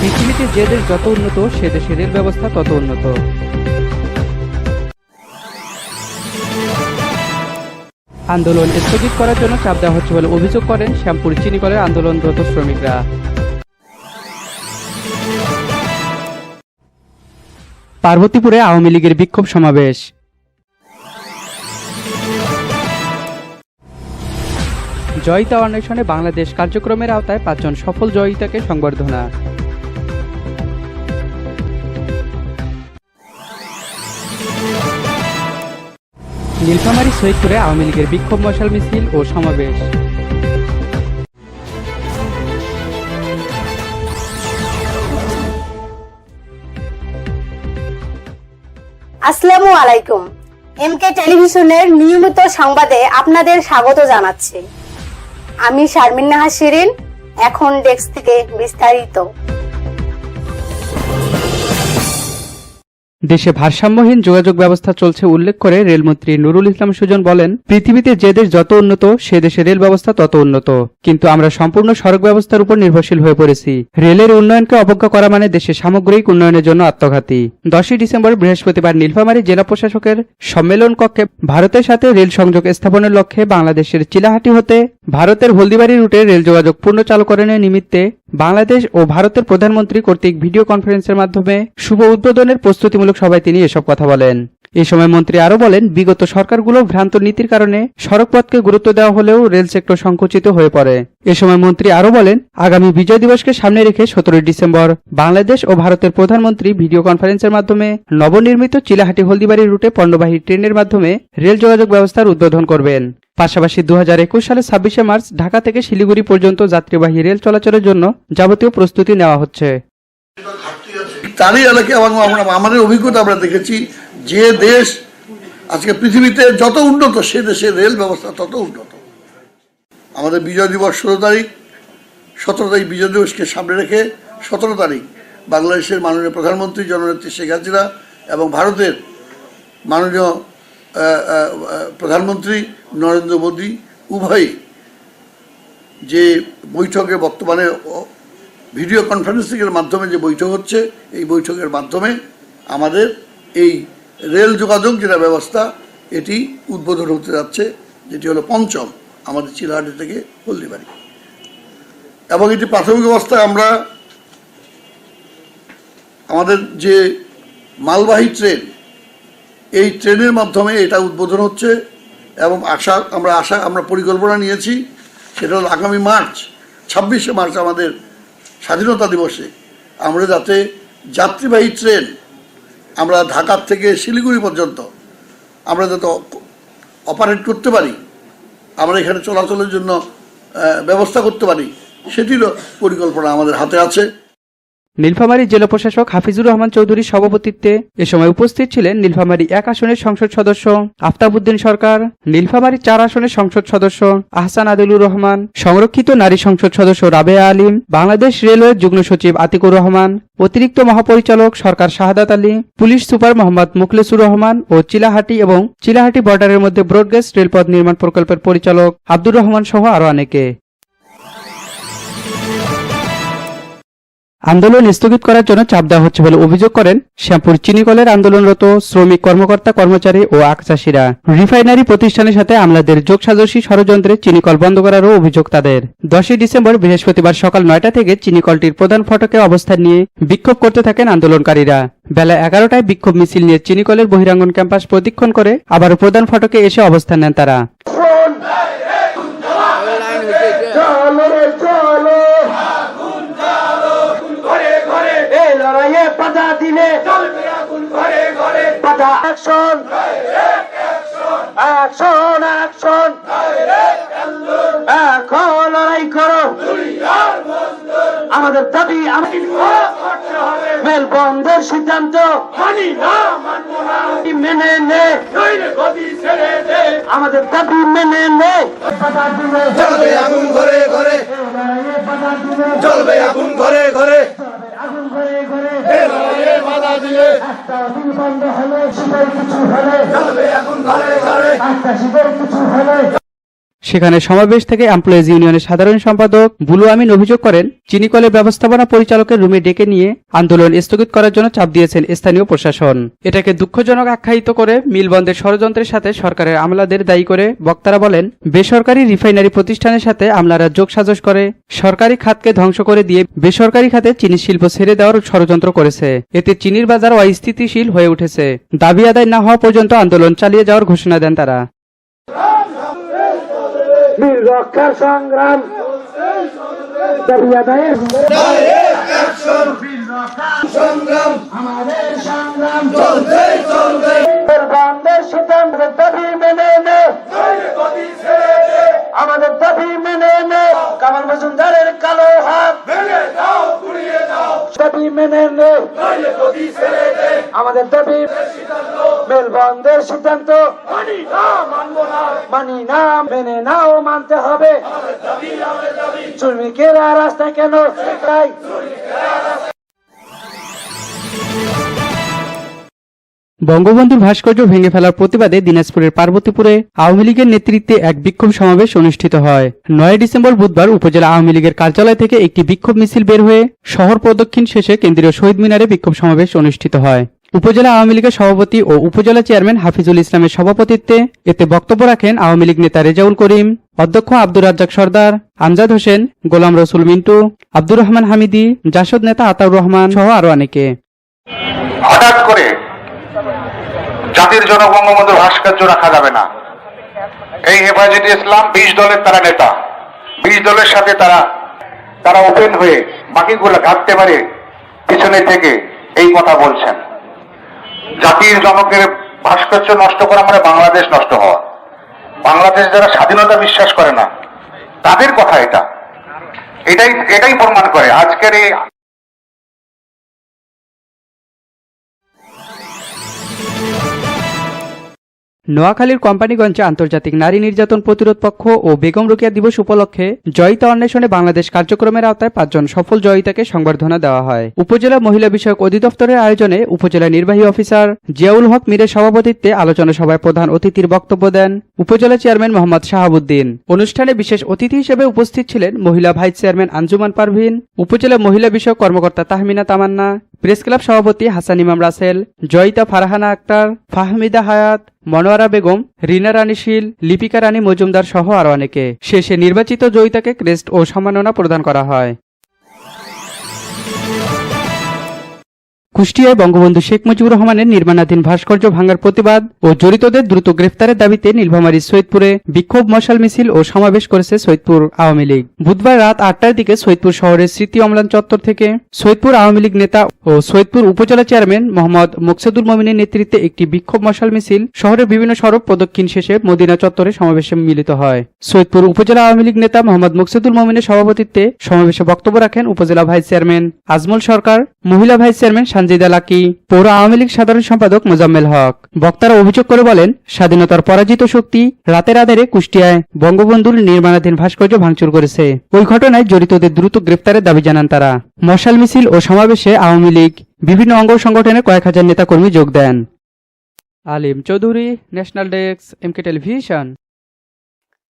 পৃথিবীতে যে দেশ যত উন্নত, সে দেশের রেল ব্যবস্থা তত উন্নত। আন্দোলন স্থগিত করার জন্য চাপ দেওয়া হচ্ছে বলে অভিযোগ করেন শ্যামপুর চিনি চিনিকলের আন্দোলনরত শ্রমিকরা। পার্বতীপুরে আওয়ামী লীগের বিক্ষোভ সমাবেশ। জয়িতা অন্বেষণে বাংলাদেশ কার্যক্রমের আওতায় পাঁচজন সফল জয়িতাকে সংবর্ধনা। নীলফামারী সৈয়দপুরে আওয়ামী লীগের বিক্ষোভ মশাল মিছিল ও সমাবেশ। আসসালামু আলাইকুম। এমকে টেলিভিশনের নিয়মিত সংবাদে আপনাদের স্বাগত জানাচ্ছি। আমি শারমিন নাহা শিরিন, এখন ডেস্ক থেকে বিস্তারিত। দেশে ভারসাম্যহীন যোগাযোগ ব্যবস্থা চলছে উল্লেখ করে রেলমন্ত্রী নুরুল ইসলাম সুজন বলেন, পৃথিবীতে যে দেশ যত উন্নত, সে দেশে রেল ব্যবস্থা তত উন্নত। কিন্তু আমরা সম্পূর্ণ সড়ক ব্যবস্থার উপর নির্ভরশীল হয়ে পড়েছি। রেলের উন্নয়নকে অবজ্ঞা করা মানে দেশের সামগ্রিক উন্নয়নের জন্য আত্মঘাতী। দশই ডিসেম্বর বৃহস্পতিবার নীলফামারী জেলা প্রশাসকের সম্মেলন কক্ষে ভারতের সাথে রেল সংযোগ স্থাপনের লক্ষ্যে বাংলাদেশের চিলাহাটি হতে ভারতের হলদিবাড়ি রুটে রেল যোগাযোগ পূর্ণ চালুকরণের নিমিত্তে বাংলাদেশ ও ভারতের প্রধানমন্ত্রী কর্তৃক ভিডিও কনফারেন্সের মাধ্যমে শুভ উদ্বোধনের প্রস্তুতিমূলক সভায় তিনি এসব কথা বলেন। এ সময় মন্ত্রী আরও বলেন, বিগত সরকারগুলো ভ্রান্ত নীতির কারণে সড়কপথকে গুরুত্ব দেওয়া হলেও রেল সেক্টর সংকুচিত হয়ে পড়ে। এ সময় মন্ত্রী আরও বলেন, আগামী বিজয় দিবসকে সামনে রেখে সতেরোই ডিসেম্বর বাংলাদেশ ও ভারতের প্রধানমন্ত্রী ভিডিও কনফারেন্সের মাধ্যমে নবনির্মিত চিলাহাটি হলদিবাড়ি রুটে পণ্যবাহী ট্রেনের মাধ্যমে রেল যোগাযোগ ব্যবস্থার উদ্বোধন করবেন। পাশাপাশি দু হাজার একুশ সালে ছাব্বিশে মার্চ ঢাকা থেকে শিলিগুড়ি পর্যন্ত যাত্রীবাহী রেল চলাচলের জন্য যাবতীয় প্রস্তুতি নেওয়া হচ্ছে। তারই এলাকায় আমাদের অভিজ্ঞতা আমরা দেখেছি যে দেশ আজকে পৃথিবীতে যত উন্নত, সে দেশের রেল ব্যবস্থা তত উন্নত। আমাদের বিজয় দিবস ষোলো তারিখ, সতেরো তারিখ বিজয় দিবসকে সামনে রেখে সতেরো তারিখ বাংলাদেশের মাননীয় প্রধানমন্ত্রী জননেত্রী শেখ হাসিনা এবং ভারতের মাননীয় প্রধানমন্ত্রী নরেন্দ্র মোদী উভয়ই যে বৈঠকে বর্তমানে ভিডিও কনফারেন্সিংয়ের মাধ্যমে যে বৈঠক হচ্ছে, এই বৈঠকের মাধ্যমে আমাদের এই রেল যোগাযোগ যেটা ব্যবস্থা, এটি উদ্বোধন হতে যাচ্ছে, যেটি হলো পঞ্চম আমাদের চিলাহাটি থেকে হলদিবাড়ি। এবং এটি প্রাথমিক অবস্থায় আমরা আমাদের যে মালবাহী ট্রেন, এই ট্রেনের মাধ্যমে এটা উদ্বোধন হচ্ছে এবং আশা, আমরা আশা, আমরা পরিকল্পনা নিয়েছি, সেটা হলো আগামী মার্চ, ছাব্বিশে মার্চ আমাদের স্বাধীনতা দিবসে আমরা যাতে যাত্রীবাহী ট্রেন আমরা ঢাকার থেকে শিলিগুড়ি পর্যন্ত আমরা যত অপারেট করতে পারি, আমরা এখানে চলাচলের জন্য ব্যবস্থা করতে পারি, সেটিরও পরিকল্পনা আমাদের হাতে আছে। নীলফামারী জেলা প্রশাসক হাফিজুর রহমান চৌধুরীর সভাপতিত্বে এ সময় উপস্থিত ছিলেন নীলফামারী এক আসনের সংসদ সদস্য আফতাবুদ্দিন সরকার, নীলফামারী চার আসনের সংসদ সদস্য আহসান আদিলুর রহমান, সংরক্ষিত নারী সংসদ সদস্য রাবেয়া আলিম, বাংলাদেশ রেলওয়ের যুগ্ম সচিব আতিকুর রহমান, অতিরিক্ত মহাপরিচালক সরকার শাহাদাত আলী, পুলিশ সুপার মোহাম্মদ মুখলেসুর রহমান ও চিলাহাটি এবং চিলাহাটি বর্ডারের মধ্যে ব্রডগেজ রেলপথ নির্মাণ প্রকল্পের পরিচালক আব্দুর রহমান সহ আরও অনেকে। আন্দোলন স্থগিত করার জন্য চাপ দেওয়া হচ্ছে বলে অভিযোগ করেন শ্যামপুর চিনিকলের আন্দোলনরত শ্রমিক কর্মকর্তা, কর্মচারী ও আখ চাষিরা রিফাইনারি প্রতিষ্ঠানের সাথে আমলাদের যোগসাজসী ষড়যন্ত্রে চিনিকল বন্ধ করারও অভিযোগ তাদের। দশই ডিসেম্বর বৃহস্পতিবার সকাল নয়টা থেকে চিনিকলটির প্রধান ফটকে অবস্থান নিয়ে বিক্ষোভ করতে থাকেন আন্দোলনকারীরা। বেলা এগারোটায় বিক্ষোভ মিছিল নিয়ে চিনিকলের বহিরাঙ্গন ক্যাম্পাস প্রদীক্ষণ করে আবারও প্রধান ফটকে এসে অবস্থান নেন তারা। ঘরে অ্যাকশন অ্যাকশন অ্যাকশন এখন লড়াই করো। আমাদের দাবি আমাদের মেল বন্ধের সিদ্ধান্ত মানি না। আমাদের দাবি মেনে নে। চলবে আগুন ঘরে ঘরে। চলবে আগুন ঘরে ঘরে আগুন ঘরে ঘরে এ লড়াইয়ে বাধা দিয়ে। একটা দিন বন্ধ হলে শিবের কিছু হলে চলবে এখন ঘরে ঘরে। একটা শিবের কিছু হলে সেখানে সমাবেশ থেকে এমপ্লয়িজ ইউনিয়নের সাধারণ সম্পাদক বুলু আমিন অভিযোগ করেন চিনিকলের ব্যবস্থাপনা পরিচালকের রুমে ডেকে নিয়ে আন্দোলন স্থগিত করার জন্য চাপ দিয়েছেন স্থানীয় প্রশাসন। এটাকে দুঃখজনক আখ্যায়িত করে মিল বন্ধের ষড়যন্ত্রের সাথে সরকারের আমলাদের দায়ী করে বক্তারা বলেন, বেসরকারি রিফাইনারি প্রতিষ্ঠানের সাথে আমলারা যোগসাজশ করে, সরকারি খাতকে ধ্বংস করে দিয়ে বেসরকারি খাতে চিনি শিল্প ছেড়ে দেওয়ার ষড়যন্ত্র করেছে। এতে চিনির বাজার অস্থিতিশীল হয়ে উঠেছে। দাবি আদায় না হওয়া পর্যন্ত আন্দোলন চালিয়ে যাওয়ার ঘোষণা দেন তারা। বীর রক্ষার সংগ্রাম। দাবি আমাদের সংগ্রাম চলবে চলবে বন্ধের দাবি মেনে নে। আমাদের দাবি মেনে নে। কামাল মজুমদারের কালো হাত। দাবি মেনে নে। আমাদের দাবি মেল বন্ধের সিদ্ধান্ত। মানি না মেনে নাও মানতে হবে। শ্রমিকেরা রাস্তা কেন? তাই। বঙ্গবন্ধুর ভাস্কর্য ভেঙে ফেলার প্রতিবাদে দিনাজপুরের পার্বতীপুরে আওয়ামী লীগের নেতৃত্বে এক বিক্ষোভ সমাবেশ অনুষ্ঠিত হয়। নয় ডিসেম্বর বুধবার উপজেলা আওয়ামী লীগের কার্যালয় থেকে একটি বিক্ষোভ মিছিল বের হয়ে শহর প্রদক্ষিণ শেষে কেন্দ্রীয় শহীদ মিনারে বিক্ষোভ সমাবেশ অনুষ্ঠিত হয়। উপজেলা আওয়ামী লীগের সভাপতি ও উপজেলা চেয়ারম্যান হাফিজুল ইসলামের সভাপতিত্বে এতে বক্তব্য রাখেন আওয়ামী লীগ নেতা রেজাউল করিম, অধ্যক্ষ আব্দুর রাজ্জাক সর্দার, আমজাদ হোসেন, গোলাম রসুল মিন্টু, আব্দুর রহমান হামিদি, জাসদ নেতা আতাউর রহমান সহ আরও অনেকে। হঠাৎ করে জাতির জনক বঙ্গবন্ধুর ভাস্কর্য রাখা যাবে না। এই হেফাজতে ইসলাম বিশ দলের তারা নেতা। বিশ দলের সাথে তারা তারা ওপেন হয়ে বাকিগুলো ঘাটতে পারে, পিছনে থেকে এই কথা বলছেন। জাতির জনকের ভাস্কর্য নষ্ট করা মানে বাংলাদেশ নষ্ট হওয়া। বাংলাদেশ যারা স্বাধীনতা বিশ্বাস করে না, তাদের কথা এটা। এটাই এটাই প্রমাণ করে। আজকের এই নোয়াখালীর কোম্পানিগঞ্জে আন্তর্জাতিক নারী নির্যাতন প্রতিরোধ পক্ষ ও বেগম রোকেয়া দিবস উপলক্ষে জয়িতা অন্বেষণে বাংলাদেশ কার্যক্রমের আওতায় পাঁচজন সফল জয়িতাকে সংবর্ধনা দেওয়া হয়। উপজেলা মহিলা বিষয়ক অধিদপ্তরের আয়োজনে উপজেলা নির্বাহী অফিসার জিয়াউল হক মীরের সভাপতিত্বে আলোচনা সভায় প্রধান অতিথির বক্তব্য দেন উপজেলা চেয়ারম্যান মোহাম্মদ শাহাবুদ্দিন। অনুষ্ঠানে বিশেষ অতিথি হিসেবে উপস্থিত ছিলেন মহিলা ভাইস চেয়ারম্যান আঞ্জুমান পারভিন, উপজেলা মহিলা বিষয়ক কর্মকর্তা তাহমিনা তামান্না প্রেস ক্লাব সভাপতি হাসান ইমাম রাসেল, জয়িতা ফারহানা আক্তার, ফাহমিদা হায়াত, মনোয়ারা বেগম, রিনা রানী শীল, লিপিকা রানী মজুমদার সহ আরও অনেকে। শেষে নির্বাচিত জয়িতাকে ক্রেস্ট ও সম্মাননা প্রদান করা হয়। কুষ্টিয়ায় বঙ্গবন্ধু শেখ মুজিবুর রহমানের নির্মাণাধীন ভাস্কর্য ভাঙার প্রতিবাদ ও জড়িতদের দ্রুত গ্রেফতারের দাবিতে নীলভামারীর সৈয়দপুরে বিক্ষোভ মশাল মিছিল ও সমাবেশ করেছে সৈয়দপুর আওয়ামী লীগ। বুধবার রাত আটটার দিকে সৈয়দপুর শহরের স্মৃতি অম্লান চত্বর থেকে সৈয়দপুর আওয়ামী লীগ নেতা ও সৈয়দপুর উপজেলা চেয়ারম্যান মোহাম্মদ মোকসেদুল মমিনের নেতৃত্বে একটি বিক্ষোভ মশাল মিছিল শহরের বিভিন্ন সড়ক প্রদক্ষিণ শেষে মদিনা চত্বরে সমাবেশে মিলিত হয়। সৈয়দপুর উপজেলা আওয়ামী লীগ নেতা মোহাম্মদ মোকসেদুল মমিনের সভাপতিত্বে সমাবেশে বক্তব্য রাখেন উপজেলা ভাইস চেয়ারম্যান আজমল সরকার, মহিলা ভাইস চেয়ারম্যান সানজিদা লাকি পৌর আওয়ামী লীগ সাধারণ সম্পাদক মোজাম্মেল হক। বক্তারা অভিযোগ করে বলেন, স্বাধীনতার পরাজিত শক্তি রাতের আধারে কুষ্টিয়ায় বঙ্গবন্ধুর নির্মাণাধীন ভাস্কর্য ভাঙচুর করেছে। ওই ঘটনায় জড়িতদের দ্রুত গ্রেফতারের দাবি জানান তারা। মশাল মিছিল ও সমাবেশে আওয়ামী লীগ, বিভিন্ন অঙ্গ সংগঠনের কয়েক হাজার নেতাকর্মী যোগ দেন। Alim Chowdhury, national desk MK television.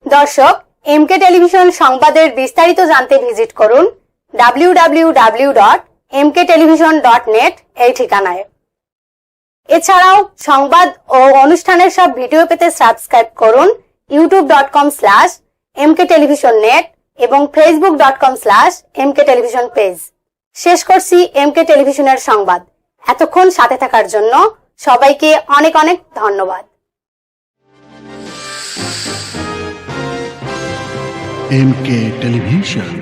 দর্শক এমকে টেলিভিশন সংবাদের বিস্তারিত জানতে ভিজিট করুন W W W dot MK television dot net এই ঠিকানায়। এছাড়াও সংবাদ ও অনুষ্ঠানের সব ভিডিও পেতে সাবস্ক্রাইব করুন YouTube dot com slash MK television net এবং Facebook dot com slash MK television page শেষ করছি এমকে টেলিভিশনের সংবাদ। এতক্ষণ সাথে থাকার জন্য সবাইকে অনেক অনেক ধন্যবাদ। M K television